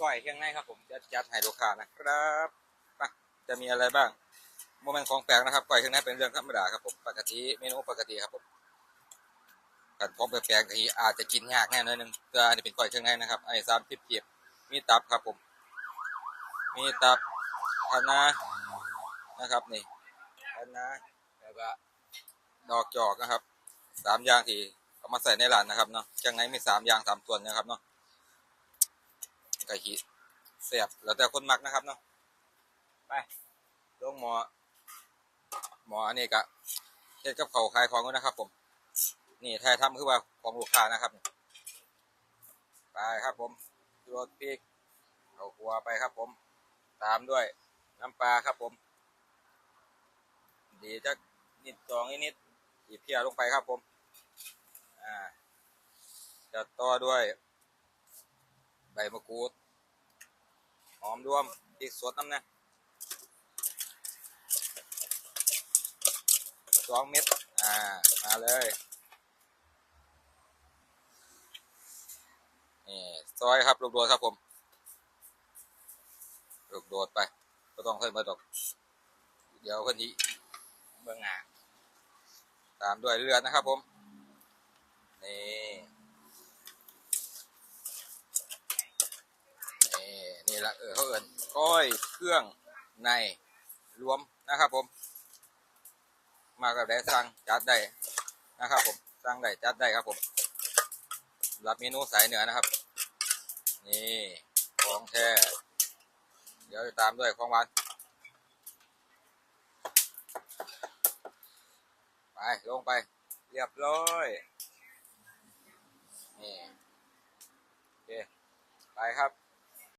ก้อยเครื่องในครับผมจะจัดให้ลูกค้านะครับจะมีอะไรบ้างโมเมนต์ของแปลกนะครับก้อยเครื่องในเป็นเรื่องธรรมดาครับผมปกติเมนูปกติครับผมกันของแปลกๆทีอาจจะกินยากแน่นอนนึงแต่อันนี้เป็นก้อยเครื่องในนะครับไอ้สามทิพเกียบมีตับครับผม มีตับคะน้านะครับนี่คะน้าแล้วก็ดอกจอกนะครับสามอย่างที่เอามาใส่ในร้านนะครับเนาะเครื่องมีสามอย่างสามส่วนนะครับเนาะ กะทิเสียบแล้วแต่คนมักนะครับเนาะไปลงหมอ หมออันนี้กะเฮ็ดกับเขาขายของกันนะครับ ผม นี่แท้ทำคือว่าของลูกค้านะครับไปครับ ผมรสพริกเอาครัวไปครับ ผม ตามด้วยน้ำปลาครับ ผม ดีจักนิดสองนิดอีเพียลงไปครับ ผม อ่าจะต่อด้วย ใบมะกรูด หอมรวมพริกสดน้ำนะสองเม็ด อ่า มาเลย นี่ซอยครับ ลูกโดดครับผม ลูกโดดไป ก็ต้องเพิ่มมาดอก เดี๋ยวคนนี้เบื้องหน้าตามด้วยเลือดนะครับผม นี่ นี่นี่ละเออเขาเอินก้อยเครื่องในรวมนะครับผม มากับได้สั่งจัดได้นะครับผมสั่งได้จัดได้ครับผมรับเมนูสายเหนือนะครับ นี่ของแท้เดี๋ยวตามด้วยของหวานไปลงไป เรียบร้อยนี่โอเคไปครับ